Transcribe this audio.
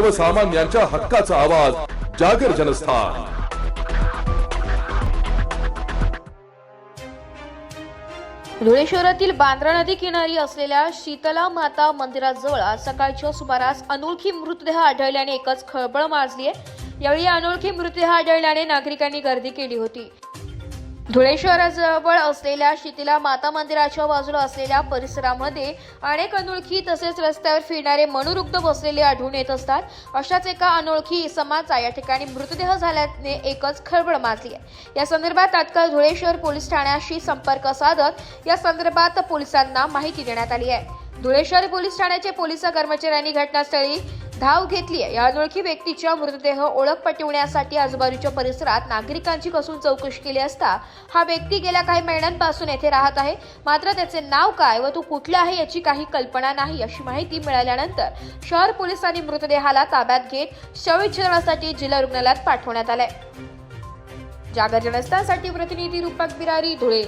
सर्वसामान्यांच्या हक्काचा आवाज जागर जनस्थान. धुळे शहरातील बांद्रा नदी किनारी असलेल्या शीतला माता मंदिराजवळ आज सकाळच्या सुमारास अनोळखी मृतदेह आढळल्याने एकच खळबळ माजली आहे यावेळी अनोळखी मृतदेह आढळल्याने नागरिकांनी गर्दी केली होती. धुळे शहराजवळ असलेल्या शीतला माता मंदिराच्या बाजूला असलेल्या परिसरामध्ये अनेक अनोळखी तसेच रस्त्यावर फिरणारे मनोरुग्ध बसलेले आढळून येत असतात. अशाच एका अनोळखी इसमाचा या ठिकाणी मृतदेह झाल्याने एकच खळबळ माजली आहे. या संदर्भात तात्काळ धुळे शहर पोलीस ठाण्याशी संपर्क साधत या संदर्भात पोलिसांना माहिती देण्यात आली आहे. धुळे शहर पोलीस ठाण्याचे पोलीस कर्मचाऱ्यांनी घटनास्थळी धाव घेतली आहे या अनोळखी व्यक्तीच्या मृतदेह ओळख पटवण्यासाठी आजूबाजूच्या परिसरात नागरिकांची कसून चौकशी केली असता हा व्यक्ती गेल्या काही महिन्यांपासून येथे राहत आहे. मात्र त्याचे नाव काय व तो कुठला आहे याची काही कल्पना नाही अशी माहिती मिळाल्यानंतर शहर पोलिसांनी मृतदेहाला ताब्यात घेत शवविच्छेदनासाठी जिल्हा रुग्णालयात पाठवण्यात आलंय. जागर जनस्थानसाठी प्रतिनिधी रूपक बिरारी धुळे.